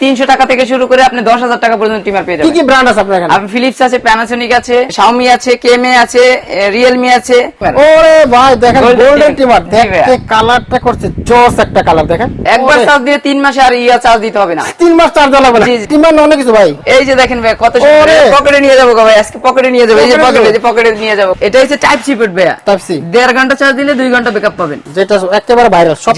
তিনশো টাকা থেকে শুরু করে আপনি দশ হাজার টাকা পর্যন্ত টিমার পেয়ে যাবেন। কি ব্র্যান্ড আছে আপনার এখানে? ফিলিপস আছে প্যানাসোনিক আছে শাওমি আছে কেমে আছে রিয়েলমি আছে। ওরে ভাই দেখেন গোল্ডেন টিমার। দেখতে কালারটা করছে জস একটা কালার দেখেন। একবার চার্জ দিয়ে তিন মাসে আর ইয়া চার্জ দিতে হবে না। তিন মাস চার্জ লাগবে না। টিমার অনেক কিছু ভাই। এই যে দেখেন ভাই কত। পকেটে নিয়ে যাব ভাই আজকে পকেটে নিয়ে যাব এই যে পকেটে যাব। যে পকেটে নিয়ে যাব। এটা হচ্ছে টাইপ সি পেট ভাইয়া। টাইপ সি দেড় ঘণ্টা চার্জ দিলে দুই ঘণ্টা ব্যাকআপ পাবেন। যেটা একেবারে ভাইরাল সব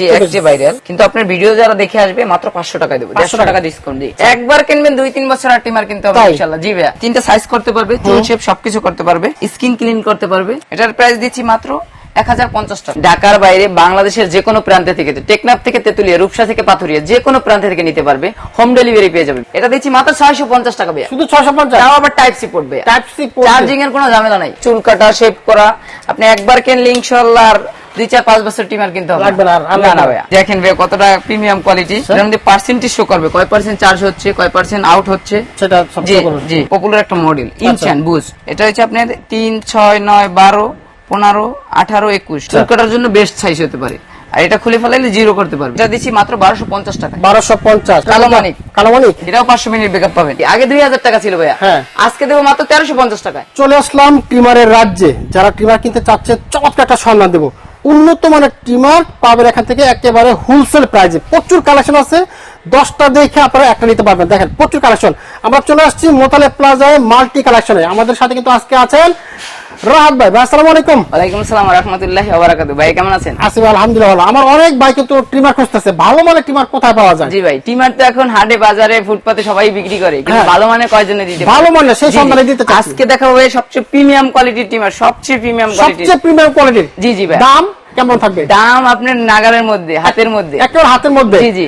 ভাইরাল কিন্তু আপনার ভিডিও যারা দেখে আসবে মাত্র পাঁচশো টাকা দেবো। 500 দেড়শো টাকা। ডিসকাউন্ট দিই একবার কিনবেন দুই তিন বছর আর টিমার কিনতে হবে তাই? জি ভাইয়া। তিনটা সাইজ করতে পারবে চুল শেপ সবকিছু করতে পারবে স্কিন ক্লিন করতে পারবে। এটার প্রাইস দিচ্ছি মাত্র এক হাজার পঞ্চাশ টাকা ঢাকার বাইরে বাংলাদেশের যে কোনো প্রান্তে থেকে টেকনাফ থেকে তেতুলিয়া রূপসা থেকে পাথুরিয়া যে কোনো প্রান্তে থেকে নিতে পারবে হোম ডেলিভারি পেয়ে যাবে এটা দিচ্ছি মাত্র ছয়শো পঞ্চাশ টাকা ভাইয়া। শুধু ছয়শো পঞ্চাশ? তাও আবার টাইপ সি পড়বে টাইপ সি চার্জিং এর কোনো ঝামেলা নাই। চুল কাটা শেপ করা আপনি একবার কিনলে ইনশাল্লাহ দুই চার পাঁচ বছর টিমার কিনতে হবে না। না। ভাইয়া। দেখেন কতটা প্রিমিয়াম কোয়ালিটি আচ্ছা। এর মধ্যে পার্সেন্টেজ শো করবে। কয় পার্সেন্ট চার্জ হচ্ছে কয় পার্সেন্ট আউট হচ্ছে? সেটা জি সবচেয়ে জি। পপুলার একটা মডেল আচ্ছা। ইনচান বুঝ। এটা হচ্ছে আপনার তিন ছয় নয় বারো। পনেরো আঠারো একুশ। আচ্ছা। চুল কাটার জন্য বেস্ট সাইজ হতে পারে। আর এটা খুলে ফেলাইলে জিরো করতে পারবে। এটা দিচ্ছি মাত্র বারোশো পঞ্চাশ টাকা বারোশো পঞ্চাশ। কালো মানিক। কালো মানিক এটাও পাঁচশো মিনিট বেকআপ পাবেন। আগে দুই হাজার টাকা ছিল ভাইয়া। হ্যাঁ। আজকে দেবো মাত্র তেরোশো পঞ্চাশ টাকায়। চলে আসলাম ট্রিমারের রাজ্যে। যারা ট্রিমার কিনতে চাচ্ছে চমৎকার একটা সন্ধান দেবো। উন্নত মানের ট্রিমার পাবেন এখান থেকে একেবারে হোলসেল প্রাইজে প্রচুর কালেকশন আছে। দশটা দেখে আপনারা একটা নিতে পারবেন। দেখেন প্রচুর কালেকশন আমরা চলে আসছি মোতালে প্লাজায় মাল্টি কালেকশনে আমাদের সাথে কিন্তু আজকে আছেন রাহাত ভাই ভাই আসসালামু আলাইকুম। ওয়ালাইকুম আসসালাম রহমতুল্লাহ ওবারাকাতু ভাই কেমন আছেন? আসিফ আলহামদুলিল্লাহ ভালো। আমার অনেক ভাই কিন্তু ট্রিমার খুঁজতেছে ভালো মানের ট্রিমার কোথায় পাওয়া যায়? জি ভাই টিমার তো এখন হাটে বাজারে ফুটপাতে সবাই বিক্রি করে কিন্তু হ্যাঁ। ভালো মানে কয়জনে দিতে ভালো মানের, সেই জি। দিতে। আজকে দেখাবো ভাই সবচেয়ে প্রিমিয়াম কোয়ালিটির টিমার সবচেয়ে প্রিমিয়াম কোয়ালিটির সবচেয়ে প্রিমিয়াম কোয়ালিটির জি জি ভাই। দাম কেমন থাকবে? দাম আপনার নাগালের মধ্যে হাতের মধ্যে। একেবারে হাতের মধ্যে? জি জি।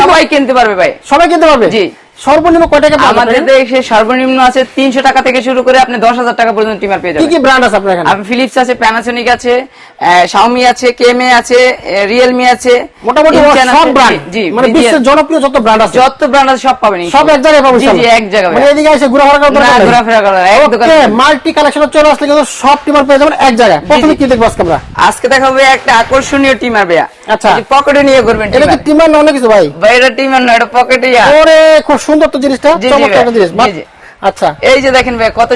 সবাই কিনতে পারবে ভাই। সবাই কিনতে পারবে? জি। সর্বনিম্ন কয় টাকা আমাদের দেশে সর্বনিম্ন আছে তিনশো টাকা থেকে শুরু করে আপনি দশ হাজার টাকা পর্যন্ত টিমার পেয়ে যাবেন কি ব্র্যান্ড আছে আপনার এখানে? আপনি ফিলিপস আছে প্যানাসোনিক আছে শাওমি আছে কেমে আছে রিয়েলমি আছে মোটামুটি সব ব্র্যান্ড জি মানে বিশ্বের জনপ্রিয় যত ব্র্যান্ড আছে। যত ব্র্যান্ড আছে সব পাবেন সব এক জায়গায় পাবো জি জি এক জায়গায় মানে এদিকে এসে ঘোরাফেরা করার না, দরকার নেই। ঘোরাফেরা করার, এক দোকানে। মাল্টি কালেকশন চলে আসলে কিন্তু সব টিমার পেয়ে যাবেন এক জায়গায়। প্রথমে কি দেখব আজকে আমরা? আজকে দেখাবো একটা আকর্ষণীয় টিমার ভাইয়া। আচ্ছা। পকেটে নিয়ে করবেন এটা কি টিমার না অনেক কিছু ভাই? ভাই এটা টিমার না এটা পকেটে ওরে খুব সুন্দর তো জিনিসটা চমৎকার জিনিস। বাহ, জি, জি। আচ্ছা। এই যে দেখেন ভাই কত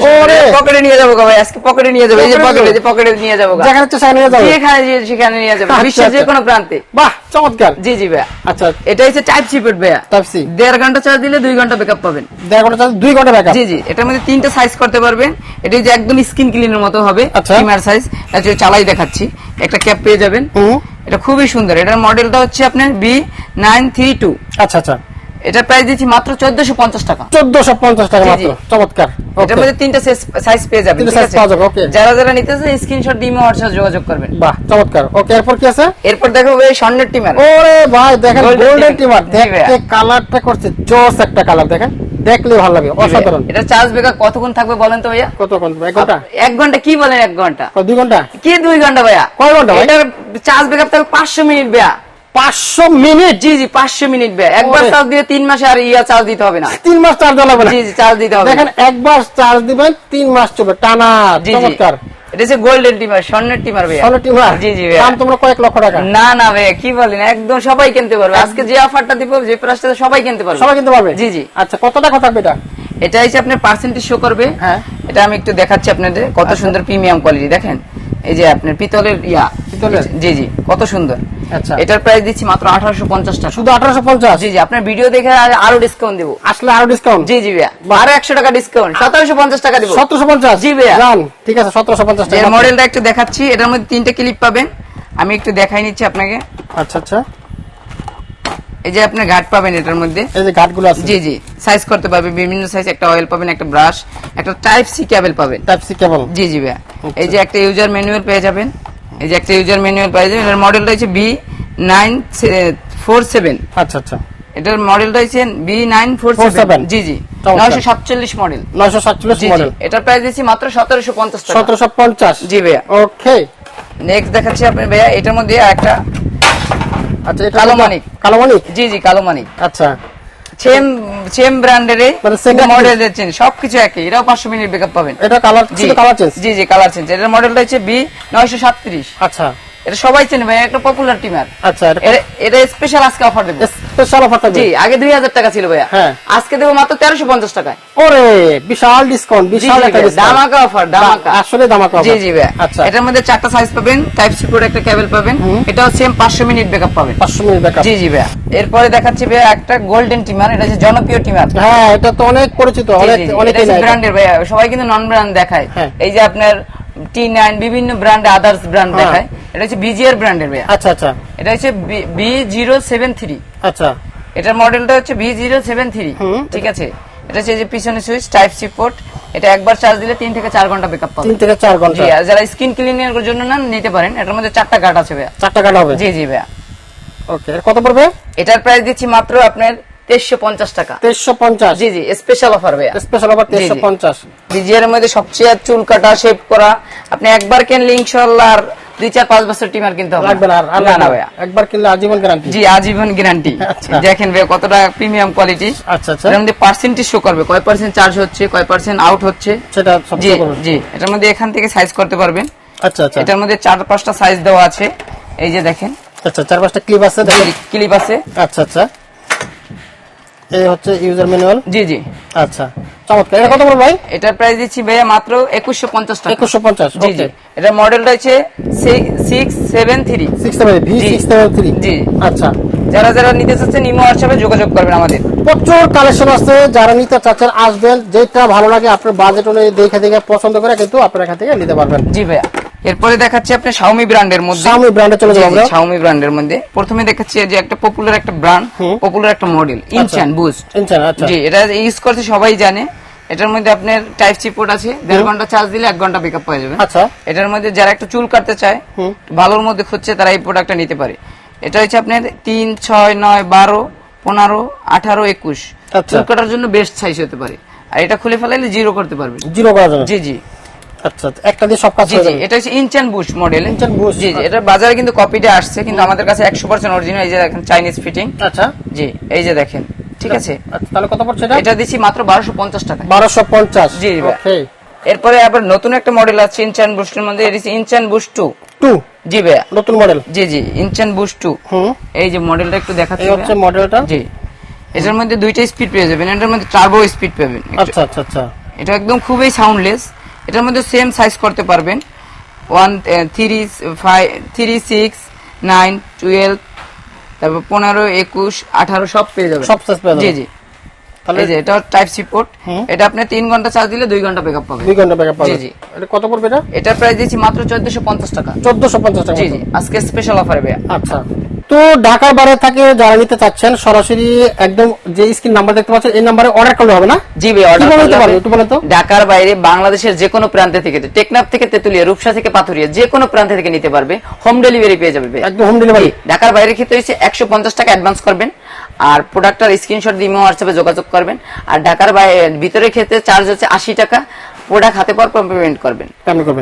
পকেটে নিয়ে যাব ভাই আজকে পকেটে নিয়ে যাব। এই যে পকেটে পকেটে নিয়ে যে পকেটে নিয়ে যাব যেখানে সেখানে নিয়ে যাবে। যেখানে সেখানে নিয়ে যাব। আচ্ছা, বিশ্বের যে আচ্ছা। কোনো প্রান্তে। বাহ চমৎকার। জি জি ভাইয়া আচ্ছা। এটা হচ্ছে টাইপ সি পেট ভাইয়া। টাইপ সি দেড় ঘণ্টা চার্জ দিলে দুই ঘণ্টা ব্যাকআপ পাবেন। দেড় ঘণ্টা চার্জ, দুই ঘণ্টা ব্যাকআপ জি জি। এটার মধ্যে তিনটা সাইজ করতে পারবেন। এটা যে একদম স্কিন ক্লিনের মতো হবে। আচ্ছা। সাইজ এটা চালাই দেখাচ্ছি। একটা ক্যাপ পেয়ে যাবেন। এটা খুবই সুন্দর। এটার মডেলটা হচ্ছে আপনার বি নাইন থ্রি টু আচ্ছা আচ্ছা। এটা প্রাইস দিচ্ছি মাত্র চোদ্দশো পঞ্চাশ টাকা। চোদ্দশো পঞ্চাশ টাকা মাত্র চমৎকার এটার মধ্যে তিনটা সাইজ পেয়ে যাবেন তিনটা ঠিক আছে? পাওয়া যাবে, okay. যারা যারা নিতেছে স্ক্রিনশট দিয়ে হোয়াটসঅ্যাপ যোগাযোগ করবেন। বাহ চমৎকার ওকে এরপর কি আছে? এরপর দেখো এই স্বর্ণের টিমার। ওরে ভাই দেখেন গোল্ডেন টিমার। দেখতে কালারটা করছে জোস একটা কালার দেখেন দেখলে ভালো লাগে অসাধারণ। এটা চার্জ ব্যাকআপ কতক্ষণ থাকবে বলেন তো ভাইয়া? কত কোন এক ঘণ্টা? এক ঘণ্টা কি বলেন এক ঘণ্টা? দুই ঘণ্টা? কি দুই ঘণ্টা ভাইয়া? কয় ঘণ্টা এটা চার্জ ব্যাকআপ থাকবে পাঁচশো মিনিট ভাইয়া। পাঁচশো মিনিট জি জি পাঁচশো মিনিট একবার চার্জ দিয়ে তিন মাসে আর ইয়া চার্জ দিতে হবে না। তিন মাস চার্জ দেওয়া লাগবে জি জি চার্জ দিতে হবে। দেখেন একবার চার্জ দিবেন তিন মাস চলবে। টানা জি জি। চমৎকার। এটা হচ্ছে গোল্ডেন টিমার স্বর্ণের টিমার ভাইয়া। ষোলো টিমার? জি জি ভাইয়া। দাম তোমরা কয়েক লক্ষ টাকা। না না ভাইয়া কি বলেন একদম সবাই কিনতে পারবে। আজকে যে অফারটা দিব যে প্রাইসটা সবাই কিনতে পারবে। সবাই কিনতে পারবে? জি, জি। আচ্ছা কত টাকা থাকবে এটা? আপনার পার্সেন্টেজ শো করবে। হ্যাঁ। এটা আমি একটু দেখাচ্ছি আপনাদের কত সুন্দর প্রিমিয়াম কোয়ালিটি দেখেন। এই যে আপনার পিতলের ইয়া। পিতলের? জি জি কত সুন্দর। আচ্ছা। এটার প্রাইস দিচ্ছি মাত্র আঠারোশো পঞ্চাশ টাকা। শুধু আঠারোশো পঞ্চাশ? জি জি আপনার ভিডিও দেখে আরও ডিসকাউন্ট দেবো। আসলে আরও ডিসকাউন্ট জি জি ভাইয়া। আরও একশো টাকা ডিসকাউন্ট সতেরোশো পঞ্চাশ টাকা দিব। সতেরোশো পঞ্চাশ? জি ভাইয়া। জান ঠিক আছে সতেরোশো পঞ্চাশ এর টাকা মডেলটা একটু দেখাচ্ছি। এটার মধ্যে তিনটে ক্লিপ পাবেন। আমি একটু দেখাই নিচ্ছি আপনাকে। আচ্ছা আচ্ছা। এই যে আপনি ঘাট পাবেন এটার মধ্যে। এই যে ঘাটগুলো আছে। জি জি সাইজ করতে পারবে। বিভিন্ন সাইজ একটা অয়েল পাবেন একটা ব্রাশ একটা টাইপ সি কেবল পাবেন। টাইপ সি কেবল জি জি ভাইয়া। আচ্ছা। এই যে একটা ইউজার ম্যানুয়াল পেয়ে যাবেন। এই যে একটা ইউজার ম্যানুয়াল পেয়ে যাবেন এটার মডেলটা হচ্ছে বি নাইন ফোর সেভেন আচ্ছা আচ্ছা। এটার মডেলটা হচ্ছে বি নাইন ফোর সেভেন জি জি। নয়শো সাতচল্লিশ মডেল নয়শো সাতচল্লিশ মডেল এটার প্রাইস দিচ্ছি মাত্র সতেরোশো পঞ্চাশ টাকা। সতেরোশো পঞ্চাশ। জি ভাইয়া। ওকে নেক্সট দেখাচ্ছি আপনি ভাইয়া এটার মধ্যে একটা আচ্ছা এটা কালো মানিক। কালো মানিক? জি জি কালো মানিক। আচ্ছা। সেম সেম ব্র্যান্ডের same চেন সবকিছু একই। এটাও পাঁচশো মিনিট ব্যাকআপ পাবেন। এটা কালার জি। কালার চেঞ্জ জি জি কালার চেঞ্জ এটার মডেলটা হচ্ছে বি নয়শো সাতত্রিশ। আচ্ছা। এটা সবাই চেনে ভাই একটা পপুলার টিমার আচ্ছা এটা স্পেশাল আজকে অফার দেবো। স্পেশাল অফার থাকবে? জি আগে দুই হাজার টাকা ছিল ভাইয়া। হ্যাঁ। আজকে দেবো মাত্র তেরোশো পঞ্চাশ টাকায়। ওরে বিশাল ডিসকাউন্ট বিশাল একটা ভাইয়া, অফার ধামাকা আসলে ধামাকা জি জি ভাইয়া। আচ্ছা। এটার মধ্যে চারটা সাইজ পাবেন টাইপ সি পোর্ট একটা কেবল পাবেন এটাও সেম পাঁচশো মিনিট ব্যাকআপ পাবেন। 500 মিনিট ব্যাকআপ জি জি ভাইয়া। এরপরে দেখাচ্ছি ভাইয়া একটা গোল্ডেন টিমার এটা হচ্ছে জনপ্রিয় টিমার হ্যাঁ এটা তো অনেক পরিচিত অনেক অনেকে। ব্র্যান্ডের ভাইয়া সবাই কিন্তু নন ব্র্যান্ড দেখায়। হ্যাঁ। এই যে আপনার টি নাইন বিভিন্ন ব্র্যান্ড আদার্স ব্র্যান্ড। দেখায়। এটা হচ্ছে বিজিআর ব্র্যান্ডের ভাইয়া। আচ্ছা আচ্ছা। এটা হচ্ছে বি জিরো সেভেন থ্রি আচ্ছা। এটার মডেলটা হচ্ছে বি জিরো সেভেন থ্রি ঠিক আছে? এটা হচ্ছে যে পিছনে সুইচ টাইপ সি পোর্ট এটা একবার চার্জ দিলে তিন থেকে চার ঘণ্টা ব্যাকআপ পাবে। তিন থেকে চার ঘণ্টা। যারা স্কিন ক্লিনিং এর জন্য না নিতে পারেন। এটার মধ্যে চারটা কাট আছে ভাইয়া। চারটা কাটা হবে। জি জি ভাইয়া। ওকে কত পড়বে? এটার প্রাইস দিচ্ছি মাত্র আপনার তেইশশো পঞ্চাশ টাকা। তেইশশো পঞ্চাশ? জি জি স্পেশাল অফার ভাইয়া। স্পেশাল অফার জি, তেইশশো জি। পঞ্চাশ। বিজিআর এর মধ্যে সবচেয়ে চুল কাটা শেপ করা আপনি একবার কিনলে ইনশাআল্লাহ আর দুই চার পাঁচ বছর টিমার কিনতে হবে লাগবে না আর- আর না লাগবে না না। ভাইয়া। একবার কিনলে আজীবন গ্যারান্টি জি আজীবন গ্যারান্টি আচ্ছা। দেখেন ভাই কতটা প্রিমিয়াম কোয়ালিটি আচ্ছা আচ্ছা। এটার মধ্যে পার্সেন্টেজ শো করবে। কয় পার্সেন্ট চার্জ হচ্ছে কয় পার্সেন্ট আউট হচ্ছে। সেটা সব জি জি। এটার মধ্যে এখান থেকে সাইজ করতে পারবেন। আচ্ছা আচ্ছা। এটার মধ্যে চার পাঁচটা সাইজ দেওয়া আছে। এই যে দেখেন। আচ্ছা চার পাঁচটা ক্লিপ আছে ক্লিপ আছে। আচ্ছা আচ্ছা। এই হচ্ছে ইউজার ম্যানুয়াল জি জি। আচ্ছা চমৎকার। এটা কত বড় ভাই? এটার প্রাইস দিচ্ছি ভাইয়া মাত্র টাকা। জি জি। এটার মডেলটা হচ্ছে six seven three six seven V জি। থ্রি জি। আচ্ছা। যারা যারা নিতে চাচ্ছেন ইমো হোয়াটসঅ্যাপে যোগাযোগ করবেন আমাদের। প্রচুর কালেকশন আছে। যারা নিতে চাচ্ছেন আসবেন। যেটা ভালো লাগে আপনার বাজেট অনুযায়ী দেখে দেখে পছন্দ করে কিন্তু আপনার এখান থেকে নিতে পারবেন। জি ভাইয়া। এরপরে দেখাচ্ছি আপনি শাওমি ব্র্যান্ডের মধ্যে। সামনে ব্র্যান্ডে চলে যাব আমরা। শাওমি ব্র্যান্ডের মধ্যে। প্রথমে দেখাচ্ছি যে একটা পপুলার একটা ব্র্যান্ড পপুলার একটা মডেল ইনচান বুস্ট ইনশান আচ্ছা। জি এটা ইউজ করতে সবাই জানে। এটার মধ্যে আপনার টাইপ সি পোর্ট আছে। দেড় ঘণ্টা চার্জ দিলে এক ঘণ্টা পিকআপ পেয়ে যাবে। আচ্ছা। এটার মধ্যে যারা একটু চুল কাটতে চায় হুম। ভালোর মধ্যে খুঁজছে তারা এই প্রোডাক্টটা নিতে পারে। এটা হচ্ছে আপনার তিন ছয় নয় বারো পনেরো আঠারো একুশ। আচ্ছা। চুল কাটার জন্য বেস্ট সাইজ হতে পারে। আর এটা খুলে ফেলাইলে জিরো করতে পারবেন। জিরো করা যাবে জি জি। আচ্ছা একটা দিয়ে সব কাজ জি এটা হচ্ছে Enchen boost model Inch and জি জি এটা বাজারে কিন্তু কপিটা আসছে কিন্তু আমাদের কাছে একশো পার্সেন্ট অরিজিনাল এই যে দেখেন চাইনিজ ফিটিং আচ্ছা। জি এই যে দেখেন ঠিক আছে? আচ্ছা, তাহলে কত পড়ছে এটা? এটা দিচ্ছি মাত্র বারোশো পঞ্চাশ টাকা। বারোশো পঞ্চাশ জি, ওকে। এরপরে আবার নতুন একটা মডেল আছে ইনচান বুস্টের মধ্যে এটা হচ্ছে ইনচান বুস্ট টু টু জি ভাইয়া। নতুন মডেল জি জি ইনচান টু হুম। এই যে মডেলটা একটু দেখাচ্ছি এই হচ্ছে। মডেলটা জি। এটার মধ্যে দুইটা স্পিড পেয়ে যাবেন এটার মধ্যে টার্বো স্পিড পাবেন আচ্ছা আচ্ছা আচ্ছা। এটা একদম খুবই সাউন্ডলেস এটার মধ্যে সেম সাইজ করতে পারবেন। One three five three six nine twelve তারপর পনেরো একুশ আঠারো সব পেয়ে যাবেন। সব size পেয়ে জি। জি। তাহলে এই যে এটা টাইপ সি পোর্ট এটা আপনি ঘণ্টা চার্জ দিলে ঘণ্টা ব্যাকআপ পাবেন। ঘণ্টা ব্যাকআপ পাবে জি, জি। এটা কত পড়বে এটা? প্রাইস দিচ্ছি মাত্র চোদ্দশো পঞ্চাশ টাকা। চোদ্দশো পঞ্চাশ টাকা। জি জি। আজকে স্পেশাল অফারে আচ্ছা। তো ঢাকার বাইরে থেকে যারা নিতে চাচ্ছেন সরাসরি একদম যে স্ক্রিন নাম্বার দেখতে পাচ্ছেন এই নাম্বারে অর্ডার করলে হবে না জি ভাই অর্ডার করতে নিতে করলে পারবে? হবে। একটু বলেন তো। ঢাকার বাইরে বাংলাদেশের যে কোনো প্রান্তে থেকে টেকনাফ থেকে তেতুলিয়া রূপসা থেকে পাথুরিয়া যে কোনো প্রান্তে থেকে নিতে পারবে হোম ডেলিভারি পেয়ে যাবে একদম হোম ডেলিভারি ঢাকার বাইরে ক্ষেত্রে হচ্ছে একশো পঞ্চাশ টাকা অ্যাডভান্স করবেন আর প্রোডাক্টটার স্ক্রিনশট দিয়ে হোয়াটসঅ্যাপে যোগাযোগ করবেন। আর ঢাকার ভিতরের ক্ষেত্রে চার্জ হচ্ছে আশি টাকা। প্রোডাক্ট হাতে পর পেমেন্ট করবেন।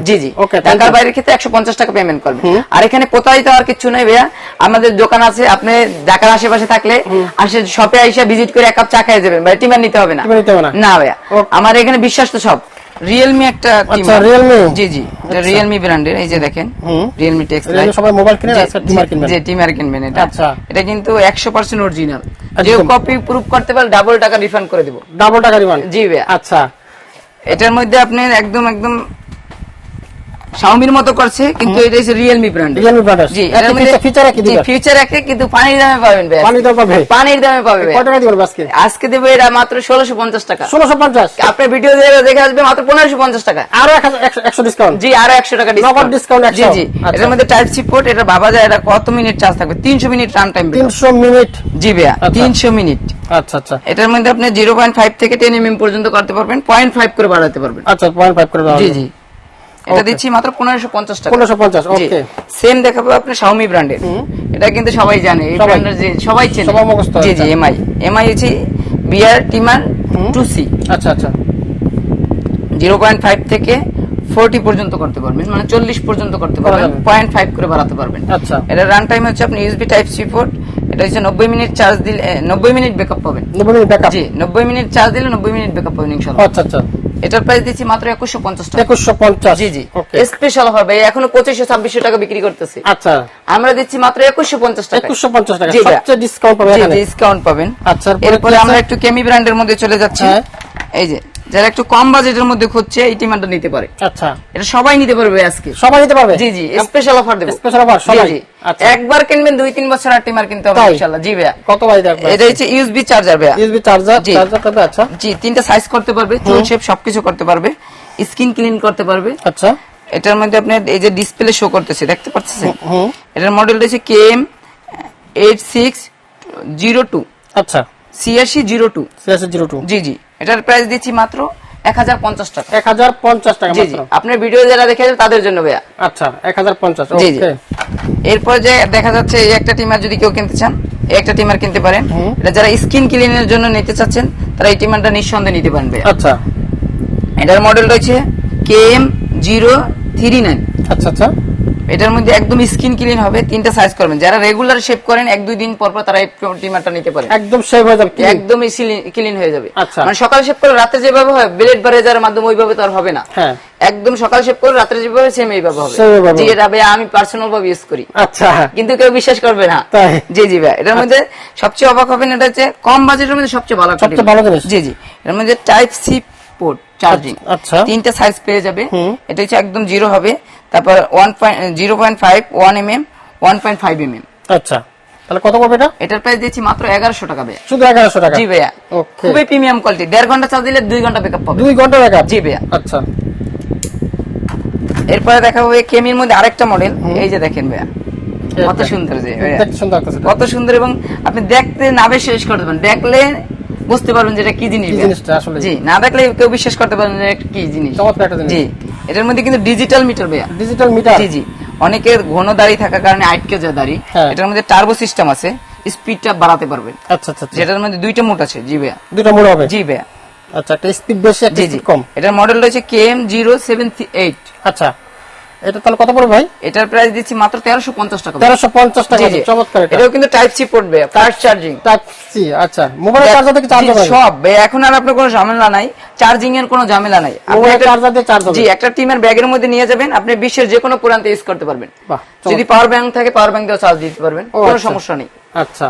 জি জি। ওকে ঢাকার বাইরের ক্ষেত্রে একশো পঞ্চাশ টাকা পেমেন্ট করবেন। আর এখানে প্রতারিত হওয়ার কিছু নাই ভাইয়া। আমাদের দোকান আছে আপনি ঢাকার আশেপাশে থাকলে আসে শপে আইসা ভিজিট করে এক কাপ চা খাই যাবেন। ভাই টিমার নিতে হবে না। টিমার নিতে হবে না। না ভাইয়া। আমার এখানে বিশ্বাস তো সব। রিয়েলমি একটা আচ্ছা, রিয়েলমি জি জি। এটা রিয়েলমি ব্র্যান্ডের এই যে দেখেন হুম। রিয়েলমি টেক্স Realme সবাই মোবাইল কিনে আজকে টিমার কিনবেন। যে টিমার কিনবেন এটা। আচ্ছা। এটা কিন্তু একশো পার্সেন্ট অরিজিনাল যে কপি প্রুফ করতে পারলে ডাবল টাকা রিফান্ড করে দিব। ডাবল টাকা রিফান্ড জি আচ্ছা। এটার মধ্যে আপনি একদম একদম শাওমির মতো করছে কিন্তু এটা হচ্ছে রিয়েলমি ব্র্যান্ড রিয়েলমি ব্রাদার্স জি এটার মধ্যে ফিচার একই দিবেন ফিউচার একটা কিন্তু পানির দামে পাবেন ভাই। পানি দাও পাবে। পানির দামে পাবে কত টাকা দিবেন আজকে? আজকে দেবো এটা মাত্র ষোলোশো পঞ্চাশ টাকা। ষোলোশো পঞ্চাশ? আপনার ভিডিও দেখে দেখে আসবে মাত্র পনেরোশো পঞ্চাশ টাকা। আরও এক হাজার- একশো- একশো ডিসকাউন্ট জি আরও একশো টাকা ডিসকাউন্ট নগদ জি 100 জি। আচ্ছা। এটার মধ্যে টাইপ সি পোর্ট এটা ভাবা যায় এটা কত মিনিট চার্জ থাকবে? তিনশো মিনিট রান টাইম তিনশো মিনিট? জি ভাইয়া আচ্ছা। তিনশো মিনিট। আচ্ছা আচ্ছা। এটার মধ্যে আপনি জিরো পয়েন্ট ফাইভ থেকে টেন এম পর্যন্ত করতে পারবেন পয়েন্ট ফাইভ করে বাড়াতে পারবেন। আচ্ছা পয়েন্ট ফাইভ করে দেওয়া জি জি। এটা দিচ্ছি মাত্র পনেরোশো পঞ্চাশ টাকা। পনেরোশো পঞ্চাশ ওকে সেম দেখাবো আপনার শাওমি ব্র্যান্ডের এটা কিন্তু সবাই জানে এই ব্র্যান্ডের যে সবাই চেনে। জি জি এমআই এমআই হচ্ছে বিআর টিমার টু সি আচ্ছা আচ্ছা। জিরো পয়েন্ট ফাইভ থেকে ফোরটি পর্যন্ত করতে পারবেন মানে চল্লিশ পর্যন্ত করতে পারবেন পয়েন্ট ফাইভ করে বাড়াতে পারবেন। আচ্ছা। এটা রান টাইম হচ্ছে আপনি ইউএসবি টাইপ সি পোর্ট এটা হচ্ছে নব্বই মিনিট চার্জ দিলে নব্বই মিনিট ব্যাকআপ পাবেন। নব্বই মিনিট ব্যাকআপ জি নব্বই মিনিট চার্জ দিলে নব্বই মিনিট ব্যাকআপ পাবেন ইনশাল্লাহ। আচ্ছা আচ্ছা। এটার প্রাইস দিচ্ছি মাত্র একুশশো পঞ্চাশ টাকা। একুশশো পঞ্চাশ? জি জি। স্পেশাল হবে এখনও পঁচিশশো ছাব্বিশশো টাকা বিক্রি করতেছি। আচ্ছা। আমরা দিচ্ছি মাত্র একুশশো পঞ্চাশ টাকা একুশশো পঞ্চাশ টাকা। সবচেয়ে ডিসকাউন্ট পাবেন এখানে? ডিসকাউন্ট পাবেন। আচ্ছা, এরপরে এরপরে আমরা একটু কেমি ব্র্যান্ডের মধ্যে চলে যাচ্ছি। হ্যাঁ। এই যে যারা একটু কম বাজেটের মধ্যে খুঁজছে এই টিমানটা নিতে পারে। আচ্ছা। এটা সবাই নিতে পারবে আজকে। সবাই নিতে পারবে? জি জি স্পেশাল অফার দেবো। Offer, জি, সবাই? জি। আচ্ছা। একবার কিনবেন দুই তিন বছর আর টিমার কিনতে হবে? ইনশাআল্লাহ জি ভাইয়া। কত বাই দেখবে এটা হচ্ছে ইউএসবি চার্জার ভাইয়া। ইউএসবি চার্জার চার্জার তবে আচ্ছা। জি তিনটা সাইজ করতে পারবে চুল শেপ সবকিছু করতে পারবে স্কিন ক্লিন করতে পারবে। আচ্ছা। এটার মধ্যে আপনার এই যে ডিসপ্লে শো করতেছে দেখতে পাচ্ছেন এটার মডেলটা হচ্ছে K M eight six zero two আচ্ছা। Zero two CSS zero two জি জি। এটার প্রাইস দিচ্ছি মাত্র এক হাজার পঞ্চাশ টাকা। এক হাজার পঞ্চাশ টাকা জি জি। আপনার ভিডিও যারা দেখে তাদের জন্য ভাইয়া। আচ্ছা এক হাজার পঞ্চাশ জি, জি। এরপর যে দেখা যাচ্ছে এই একটা টিমার যদি কেউ কিনতে চান একটা টিমার কিনতে পারেন। এটা যারা স্কিন ক্লিনের জন্য নিতে চাচ্ছেন তারা এই টিমারটা নিঃসন্দেহে নিতে ভাইয়া। আচ্ছা। এটার মডেল রয়েছে K M zero three nine আচ্ছা আচ্ছা। এটার মধ্যে একদম স্কিন ক্লিন হবে তিনটা সাইজ করবেন। যারা রেগুলার শেপ করেন এক দুই দিন পর পর তারা এই টিমারটা নিতে পারেন। একদম সেভ হয়ে যাবে। একদমই ক্লিন হয়ে যাবে। আচ্ছা। মানে সকাল শেপ করে রাতে যেভাবে হয় ব্লেড বারেজারের মাধ্যমে ওইভাবে তো আর হবে না। হ্যাঁ। একদম সকাল শেপ করে রাত্রে যেভাবে সেম এইভাবে হবে। জি এটা ভাই আমি পার্সোনাল ভাবে ইউজ করি। আচ্ছা। কিন্তু কেউ বিশ্বাস করবে না। তাই? জি জি ভাই। এটার মধ্যে সবচেয়ে অবাক হবেন এটা হচ্ছে কম বাজেটের মধ্যে সবচেয়ে ভালো সবচেয়ে ভালো। জি জি। এর মধ্যে টাইপ সি পোর্ট চার্জিং আচ্ছা। তিনটা সাইজ পেয়ে যাবে। এটা হচ্ছে একদম জিরো হবে। তারপর one zero point five one M M one point five M M আচ্ছা তাহলে কত পড়বে এটা? এটার প্রাইস দিচ্ছি মাত্র এগারোশো টাকা ভাইয়া। শুধু এগারোশো টাকা? জি ভাইয়া। খুবই প্রিমিয়াম কোয়ালিটি দেড় ঘণ্টা চার্জ দিলে দুই ঘণ্টা বেকআপ পাবে। দুই ঘণ্টা ব্যাকআপ জি ভাইয়া। আচ্ছা। এরপরে দেখা হবে কেমির মধ্যে আরেকটা মডেল এই যে দেখেন ভাইয়া। কত সুন্দর যে সুন্দর কত সুন্দর এবং আপনি দেখতে না বেশ শেষ করতে পারেন। দেখলে বুঝতে পারবেন যে এটা কি জিনিস? জি না দেখলে কেউ বিশ্বাস করতে পারবেন যে কি জিনিস। চমৎকার একটা জিনিস। জি। এটার মধ্যে কিন্তু ডিজিটাল মিটার ভাইয়া। ডিজিটাল মিটার জি জি। অনেকের ঘন দাড়ি থাকার কারণে আটকে যায় দাড়ি। হ্যাঁ। এটার মধ্যে টার্বো সিস্টেম আছে স্পিডটা বাড়াতে পারবেন আচ্ছা আচ্ছা আচ্ছা। যেটার মধ্যে দুইটা মোট আছে জি ভাইয়া। দুইটা মোট হবে? জি ভাইয়া। আচ্ছা একটা স্পিড বেশি একটা স্পিড কম? এটার মডেল রয়েছে K M zero seven eight আচ্ছা। এটা তাহলে কত পড়বে ভাই? এটার প্রাইস দিচ্ছি মাত্র তেরোশো পঞ্চাশ টাকা। তেরোশো পঞ্চাশ টাকা জি, জি। চমৎকার এটা। এটাও কিন্তু টাইপ সি পড়বে ফাস্ট চার্জিং টাইপ সি আচ্ছা। মোবাইল চার্জার থেকে চার্জ হবে? সব। এখন আর আপনার কোনো ঝামেলা নাই। চার্জিং এর কোনো ঝামেলা নাই। আপনি চার্জার দিয়ে চার্জ হবে। জি একটা টিমের ব্যাগের মধ্যে নিয়ে যাবেন আপনি বিশ্বের যে কোনো প্রান্তে ইউজ করতে পারবেন। যদি পাওয়ার ব্যাংক থাকে পাওয়ার ব্যাংক দিয়েও চার্জ দিতে পারবেন কোনো আচ্ছা। সমস্যা নেই। আচ্ছা।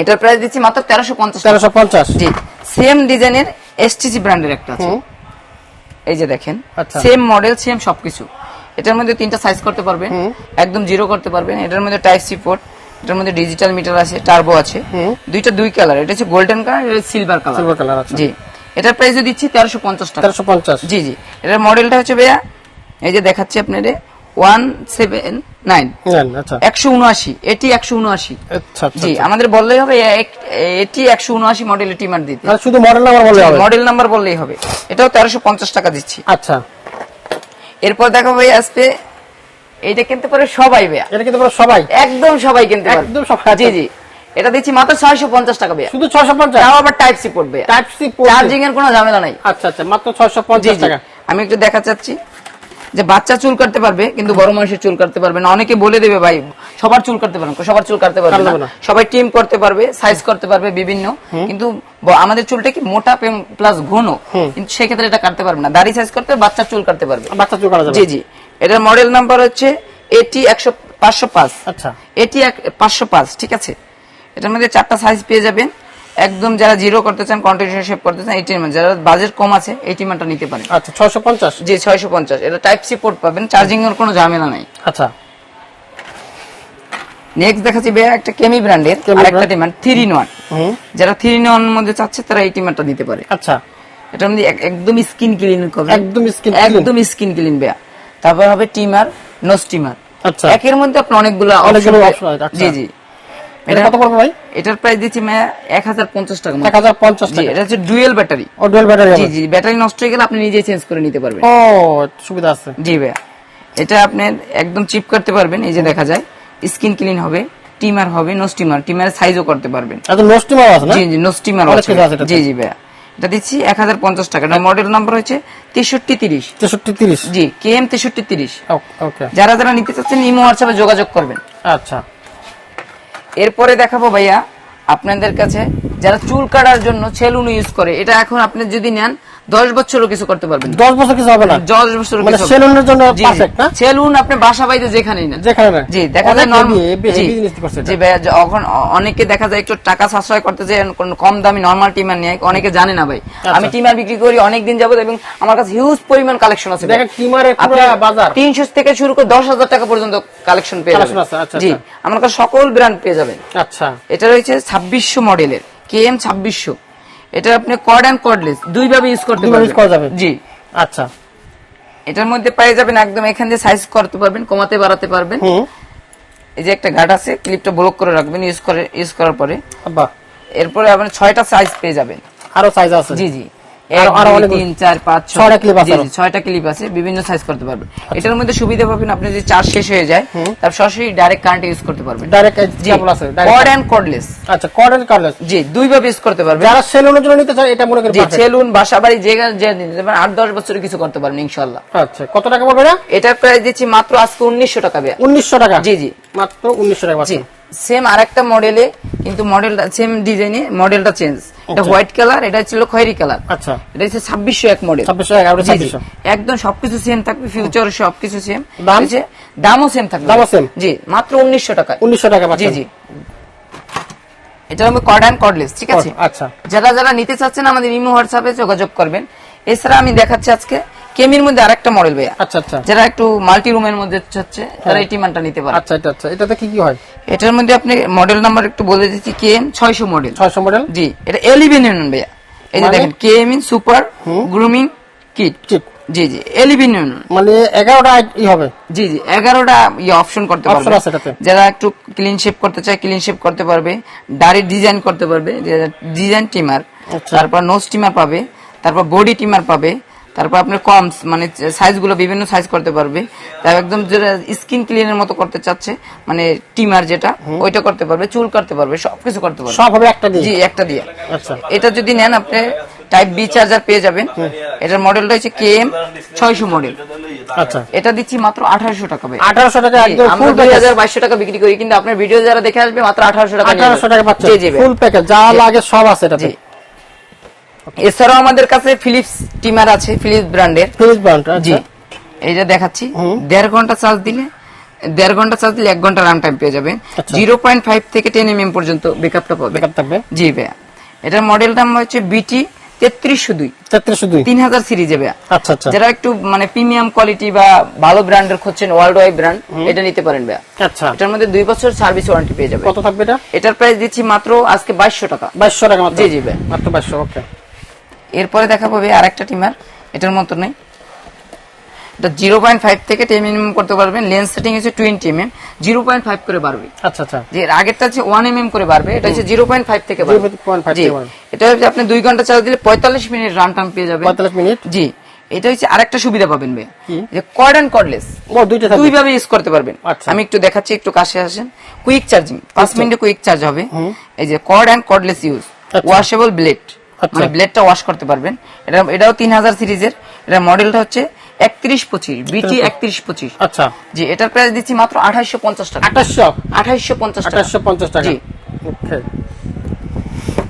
এটার প্রাইস দিচ্ছি মাত্র তেরোশো পঞ্চাশ তেরোশো পঞ্চাশ। জি সেম ডিজাইনের এসটিসি ব্র্যান্ডের একটা আছে। এই যে দেখেন। সেম মডেল সেম সবকিছু। এটার মধ্যে তিনটা সাইজ করতে পারবেন। একদম জিরো করতে পারবেন। এটার মধ্যে টাইপ সি পোর্ট এটার মধ্যে ডিজিটাল মিটার আছে টার্বো আছে। দুইটা দুই কালার এটা হচ্ছে গোল্ডেন কালার এটা সিলভার কালার সিলভার কালার আছে। জি। এটার প্রাইস দিচ্ছি তেরোশো পঞ্চাশ টাকা। তেরোশো পঞ্চাশ। জি জি। এটার মডেলটা হচ্ছে ভাইয়া এই যে দেখাচ্ছি আপনাদের ওয়ান সেভেন নাইন নেন, আচ্ছা। একশো উনআশি এটি একশো উনআশি। আচ্ছা আচ্ছা জি আমাদের বললেই হবে এটি একশো উনআশি মডেলের টিমার দিতে। তাহলে শুধু মডেল নাম্বার বললে হবে। মডেল নাম্বার বললেই হবে। এটাও তেরোশো পঞ্চাশ টাকা দিচ্ছি। আচ্ছা। এরপর দেখো ভাই আসবে এইটা কিনতে পারে সবাই ভাইয়া। এটা কিনতে পারে সবাই। একদম সবাই কিনতে পারে। একদম সবাই। জি জি। এটা দিচ্ছি মাত্র ছয়শো পঞ্চাশ টাকা ভাইয়া। শুধু ছয়শো পঞ্চাশ? তাও আবার টাইপ সি পড়বে টাইপ সি চার্জিং এর কোনো ঝামেলা নাই। আচ্ছা আচ্ছা। মাত্র ছয়শো জি পঞ্চাশ জি টাকা। আমি একটু দেখা চাচ্ছি। যে বাচ্চা চুল কাটতে পারবে কিন্তু বড় মানুষের চুল কাটতে পারবে না। অনেকে বলে দেবে ভাই সবার চুল কাটতে পারবে সবার চুল কাটতে পারবে না। সবাই টিম করতে পারবে সাইজ করতে পারবে বিভিন্ন। কিন্তু আমাদের চুলটা কি মোটা প্লাস ঘন? কিন্তু সেক্ষেত্রে এটা কাটতে পারবে না। দাড়ি সাইজ করতে বাচ্চার চুল কাটতে পারবে। বাচ্চা চুল করা যাবে। জি জি। এটার মডেল নাম্বার হচ্ছে এটি একশো পাঁচশো পাঁচ। আচ্ছা। এটি পাঁচশো পাঁচ ঠিক আছে? এটার মধ্যে চারটা সাইজ পেয়ে যাবেন। একদম যারা জিরো করতে চান কন্টিনিউ শেপ করতে চান এইটির যারা বাজেট কম আছে এই টিমারটা নিতে পারেন। আচ্ছা ছয়শো পঞ্চাশ? জি ছয়শো পঞ্চাশ। এটা টাইপ সি পোর্ট পাবেন চার্জিং এর কোনো ঝামেলা নাই। আচ্ছা। নেক্সট দেখাচ্ছি ভাইয়া একটা কেমি ব্র্যান্ডের আরেকটা? টিমার থ্রি ইন ওয়ান হুম। যারা থ্রি ইন ওয়ান মধ্যে চাচ্ছে তারা এই টিমারটা নিতে পারে। আচ্ছা। এটা মধ্যে একদম স্কিন ক্লিন করবে একদম স্কিন। একদম স্কিন ক্লিন ভাইয়া। তারপর হবে টিমার নো স্টিমার আচ্ছা। একের মধ্যে আপনি অনেকগুলো option আছে, আচ্ছা। জি জি। এটা কত পড়বে ভাই? এটার প্রাইস দিচ্ছি হাজার পঞ্চাশ টাকা এক হাজার পঞ্চাশ জি টাকা। এটা হচ্ছে ডুয়েল ব্যাটারি ও ডুয়েল ব্যাটারি জি জি ব্যাটারি নষ্ট হয়ে গেলে আপনি নিজেই চেঞ্জ করে নিতে পারবেন। ও সুবিধা আছে। জি ভাইয়া। এটা আপনি একদম চিপ করতে পারবেন এই যে দেখা যায়। স্কিন ক্লিন হবে টিমার হবে নো স্টিমার টিমারের সাইজও করতে পারবেন। এত নোস্টিমার আছে না? জি জি নো স্টিমার আছে। জি জি ভাইয়া। এটা দিচ্ছি এক হাজার পঞ্চাশ টাকা। মডেল নাম্বার হচ্ছে তেষট্টি তিরিশ। তেষট্টি তিরিশ। জি কে এম তেষট্টি তিরিশ। ওকে যারা যারা নিতে চাচ্ছেন ইমো হোয়াটসঅ্যাপে যোগাযোগ করবেন। আচ্ছা। এরপরে দেখাবো ভাইয়া, আপনাদের কাছে যারা চুল কাটার জন্য সেলুন ইউজ করে, এটা এখন আপনি যদি নেন দশ বছরও কিছু করতে পারবেন দশ বছর কিছু হবে না। দশ বছর মানে সেলুনের জন্য পারফেক্ট না? সেলুন আপনি বাসা বাড়িতে যেখানেই না যেখানে না জি দেখা যায় অনেক নরম heavy, heavy, heavy জিনিস করছে জি ভাইয়া যখন অনেকে দেখা যায় একটু টাকা সাশ্রয় করতে যে কম দামি নরমাল টিমার নিয়ে অনেকে জানে না ভাই। আমি টিমার বিক্রি করি অনেক দিন যাবত এবং আমার কাছে হিউজ পরিমাণ কালেকশন আছে দেখেন টিমারের পুরো বাজার। তিনশো থেকে শুরু করে দশ হাজার টাকা পর্যন্ত কালেকশন পেয়ে যাবেন। আচ্ছা, জি আচ্ছা। আমার কাছে সকল ব্র্যান্ড পেয়ে যাবেন। আচ্ছা। এটা রয়েছে ছাব্বিশশো মডেলের কে এম ছাব্বিশশো। এটা আপনি কর্ড এন্ড কর্ডলেস দুই ভাবে ইউজ করতে পারবেন। ইউজ করা যাবে। জি। আচ্ছা। এটার মধ্যে পেয়ে যাবেন একদম এখান দিয়ে সাইজ করতে পারবেন কমাতে বাড়াতে পারবেন। এই যে একটা ঘাট আছে ক্লিপটা ব্লক করে রাখবেন ইউজ করে ইউজ করার পরে। বাহ এরপরে আপনি ছয়টা সাইজ পেয়ে যাবেন। আরও সাইজ আছে? জি জি। আরো- এক, আরও দুই, অনেক- তিন চার পাঁচ ছয়টা clip আছে জি, আরও। জি, ছয়টা ক্লিপ আছে বিভিন্ন সাইজ করতে পারবেন। এটার মধ্যে সুবিধা পাবেন আপনি যদি চার্জ শেষ হয়ে যায় তার সরাসরি ডাইরেক্ট কারেন্ট ইউজ করতে পারবেন। ডাইরেক্ট কেবল আছে কর্ড direct- কর্ডলেস আচ্ছা কর্ডের কার্ডলেস জি দুই ভাবে ইউজ করতে পারবেন। যারা সেলুনের জন্য নিতে চায় এটা মনে করি সেলুন বাসা বাড়ি যে যে নিতে পারেন আট দশ বছরে কিছু করতে পারবেন ইনশাল্লাহ আচ্ছা কত টাকা পড়বে না এটার প্রাইস দিচ্ছি মাত্র আজকে উনিশশো টাকা বেয়া উনিশশো টাকা? জি জি। মাত্র উনিশশো টাকা জি সেম আরেকটা মডেলে কিন্তু মডেলটা সেম ডিজাইনে মডেলটা চেঞ্জ এটা হোয়াইট কালার এটা ছিল খয়েরি কালার। আচ্ছা। এটা হচ্ছে ছাব্বিশশো এক মডেল। ছাব্বিশশো একদম সবকিছু সেম থাকবে ফিউচার সবকিছু সেম দাম? দামও সেম থাকবে। দামও সেম জি মাত্র উনিশশো টাকা উনিশশো টাকা জি জি। এটা হবে কর্ড অ্যান্ড কর্ডলেস ঠিক আছে? আচ্ছা। যারা যারা নিতে চাচ্ছেন আমাদের ইমো হোয়াটসঅ্যাপে যোগাযোগ করবেন। এছাড়া আমি দেখাচ্ছি আজকে কেমির মধ্যে আরেকটা মডেল ভাইয়া। আচ্ছা আচ্ছা। যারা একটু মাল্টি রুমের মধ্যে চাচ্ছে তারা এই টিমানটা নিতে পারে। আচ্ছা এটা আচ্ছা। এটাতে কি কি হয়? এটার মধ্যে আপনি মডেল নাম্বার একটু বলে দিচ্ছি কে এম ছয়শো মডেল ছয়শো মডেল জি এটা এলিভেন ইউনিয়ন ভাইয়া। এই যে মানে? দেখেন K M in super grooming kit জি জি এলিভেন ইউনিয়ন মানে এগারোটা ই হবে? জি জি এগারোটা ইয়ে অপশন করতে পারবে। আছে এটাতে। যারা একটু ক্লিন শেপ করতে চায় ক্লিন শেপ করতে পারবে। দাড়ি ডিজাইন করতে পারবে ডিজাইন টিমার আচ্ছা। তারপর নোজ টিমার পাবে তারপর বডি টিমার পাবে। তারপর আপনার কম মানে সাইজগুলো বিভিন্ন সাইজ করতে পারবে। তারপর একদম যেটা স্কিন ক্লিনের মতো করতে চাচ্ছে মানে টিমার যেটা ওইটা করতে পারবে চুল করতে পারবে সবকিছু করতে পারবে। সব হবে একটা দিয়ে? জি একটা দিয়ে। আচ্ছা। এটা যদি নেন আপনি টাইপ বি চার্জার পেয়ে যাবেন। এটার মডেলটা হচ্ছে কে এম ছয়শো মডেল আচ্ছা। এটা দিচ্ছি মাত্র আঠারোশো টাকা ভাই। আঠারোশো টাকা একদম আমরা দুই হাজার বাইশশো টাকা বিক্রি করি কিন্তু আপনার ভিডিও যারা দেখে আসবে মাত্র আঠারোশো টাকা আঠারোশো। টাকা জি জি ফুল প্যাকেজ যা লাগে সব আছে এটাতে। জি। এছাড়াও আমাদের কাছে ফিলিপস টিমার আছে ফিলিপস ব্র্যান্ডের ফ্রিজ ব্র্যান্ড জি এই যে দেখাচ্ছি। দেড় ঘণ্টা চার্জ দিলে দেড় ঘণ্টা চার্জ দিলে এক ঘণ্টা রান টাইম পেয়ে যাবে। আচ্ছা। জিরো পয়েন্ট ফাইভ থেকে টেন এম পর্যন্ত ব্যাকআপটা পাবে। থাকবে। জি ভাইয়া। এটার মডেল নাম হচ্ছে বিটি তেত্রিশশো দুই। তেত্রিশশো দুই। তিন হাজার সিরিজে ভাইয়া। আচ্ছা আচ্ছা। যারা একটু মানে প্রিমিয়াম কোয়ালিটি বা ভালো ব্র্যান্ডের খুঁজছেন ওয়ার্ল্ড ওয়াইড ব্র্যান্ড এটা নিতে পারেন ভাইয়া। আচ্ছা। এটার মধ্যে দুই বছর সার্ভিস ওয়ারেন্টি পেয়ে যাবে। কত থাকবে এটা? এটার প্রাইস দিচ্ছি মাত্র আজকে বাইশশো টাকা। বাইশশো টাকা জি, জি ভাই। মাত্র বাইশশো ওকে এরপরে দেখা পাবে আরেকটা টিমার। এটার মতো নেই। এটা জিরো পয়েন্ট ফাইভ থেকে টেন এম করতে পারবেন। লেন্স সেটিং হচ্ছে twenty M M zero point five করে বাড়বে। আচ্ছা আচ্ছা। যে আগেরটা হচ্ছে ওয়ান এম এম করে বাড়বে এটা হচ্ছে জিরো পয়েন্ট ফাইভ থেকে বাড়বে। 0.5 জি। থেকে বাড়বে। এটা হচ্ছে আপনি দুই ঘণ্টা চার্জ দিলে পঁয়তাল্লিশ মিনিট রান টাইম পেয়ে যাবেন। পঁয়তাল্লিশ মিনিট? জি। এটা হচ্ছে আরেকটা সুবিধা পাবেন ভাই। যে কর্ড অ্যান্ড কর্ডলেস ও দুইটা থাকবে। দুই ভাবে ইউজ করতে পারবেন। আচ্ছা। আমি একটু দেখাচ্ছি একটু কাছে আসেন। কুইক চার্জিং পাঁচ মিনিটে কুইক চার্জ হবে। এই যে cord and cordless use. Washable blade আচ্ছা। মানে ব্লেডটা ওয়াশ করতে পারবেন। এটা এটাও তিন হাজার সিরিজের। এটার মডেলটা হচ্ছে একত্রিশ পঁচিশ বিটি একত্রিশ পঁচিশ। আচ্ছা। জি এটার প্রাইস দিচ্ছি মাত্র আঠাইশো পঞ্চাশ টাকা। আঠাশশো আঠাইশো পঞ্চাশ টাকা। আঠাশশো পঞ্চাশ টাকা। জি। ওকে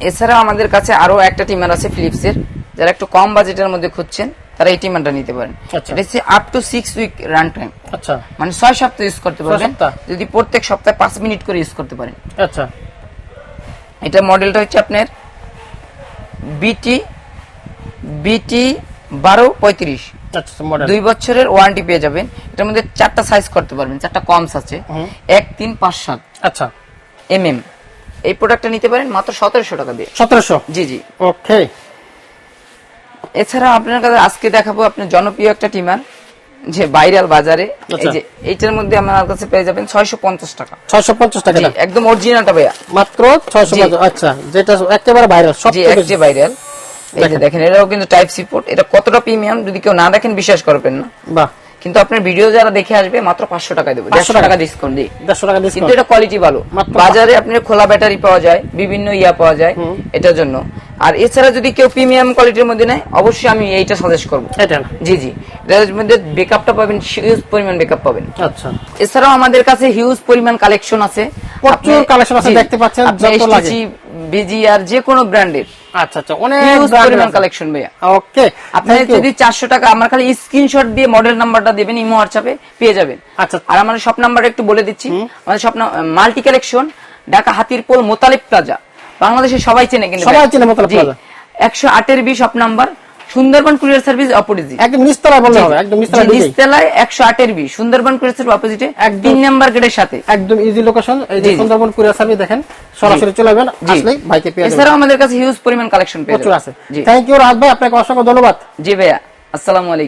এছাড়া আমাদের কাছে আরও একটা টিমার আছে ফিলিপস এর যারা একটু কম বাজেটের মধ্যে খুঁজছেন তারা এই টিমারটা নিতে পারেন। আচ্ছা। এটা হচ্ছে up to six week run time আচ্ছা। মানে ছয় সপ্তাহ ইউজ করতে পারবেন। যদি প্রত্যেক সপ্তাহে পাঁচ মিনিট করে ইউজ করতে পারেন। আচ্ছা। এটা মডেলটা হচ্ছে আপনার বিটি বিটি বারো পঁয়ত্রিশ। দুই বছরের ওয়ারেন্টি পেয়ে যাবেন। এটার মধ্যে চারটা সাইজ করতে পারবেন চারটা কমস আছে। এক তিন পাঁচ সাত। আচ্ছা। এম এম এই প্রোডাক্টটা নিতে পারেন মাত্র সতেরোশো টাকা দিয়ে। সতেরোশো? জি জি। ওকে এছাড়া আপনার কাছে আজকে দেখাবো আপনার জনপ্রিয় একটা টিমার। যে ভাইরাল বাজারে এই আচ্ছা। যে এইটার মধ্যে আমার কাছে পেয়ে যাবেন ছয়শো পঞ্চাশ টাকা। ছয়শো পঞ্চাশ টাকা জি একদম অরিজিনালটা ভাইয়া। মাত্র ছয়শো জি। পঞ্চাশ আচ্ছা যেটা একেবারে ভাইরাল সব জি থেকে যে ভাইরাল এই যে দেখেন। এটাও কিন্তু টাইপ সি পোর্ট এটা কতটা প্রিমিয়াম যদি কেউ না দেখেন বিশ্বাস করবেন না। বাহ। কিন্তু আপনার ভিডিও যারা দেখে আসবে মাত্র পাঁচশো টাকা দেবো। 500 দেড়শো টাকা ডিসকাউন্ট দিই দেড়শো টাকা কিন্তু এটা কোয়ালিটি ভালো। বাজারে আপনার খোলা ব্যাটারি পাওয়া যায় বিভিন্ন ইয়া পাওয়া যায় এটার জন্য। আর এছাড়া যদি কেউ প্রিমিয়াম কোয়ালিটির মধ্যে নেয় অবশ্যই আমি এইটা সাজেস্ট করব। জি জি। এটার মধ্যে বেকআপটা পাবেন হিউজ পরিমাণ বেকআপ পাবেন। আচ্ছা। এছাড়াও আমাদের কাছে হিউজ পরিমাণ কালেকশন আছে। প্রচুর collection আছে, দেখতে পাচ্ছেন, যত লাগে। বিজিআর যে কোনো ব্র্যান্ডের। আচ্ছা আচ্ছা অনেক পরিমাণ কালেকশন ভাইয়া। ওকে আপনি যদি চারশো টাকা আমার খালি স্ক্রিনশট দিয়ে মডেল নাম্বারটা দেবেন ইমো হোয়াটসঅ্যাপে পেয়ে যাবেন। আচ্ছা। আর আমাদের শপ নাম্বার একটু বলে দিচ্ছি। আমাদের shop multi collection Dhaka Hatirpool Motalib plaza. বাংলাদেশে সবাই চেনে কিন্তু সবাই চেনে মোতালেব প্লাজা। একশো আটের B shop number Sundarban courier service opposite. একদম নিস্তলা বললে হবে একদম নিস্তলা দিকেই। নিচতলায় একশো আটের বি সুন্দরবন কুরিয়ার সার্ভিস অপোজিটে এক তিন নাম্বার গেটের সাথে। একদম ইজি লোকেশন এই যে। সুন্দরবন কুরিয়ার সার্ভিস দেখেন সরাসরি চলে যাবেন আসলে ভাইকে পেয়ে যাবেন। এছাড়াও আমাদের কাছে হিউজ পরিমাণ কালেকশন পেয়ে যাবেন। প্রচুর আছে থ্যাংক ইউ রাহাত ভাই আপনাকে অসংখ্য ধন্যবাদ। জি ভাইয়া আসসালামু আলাইকুম।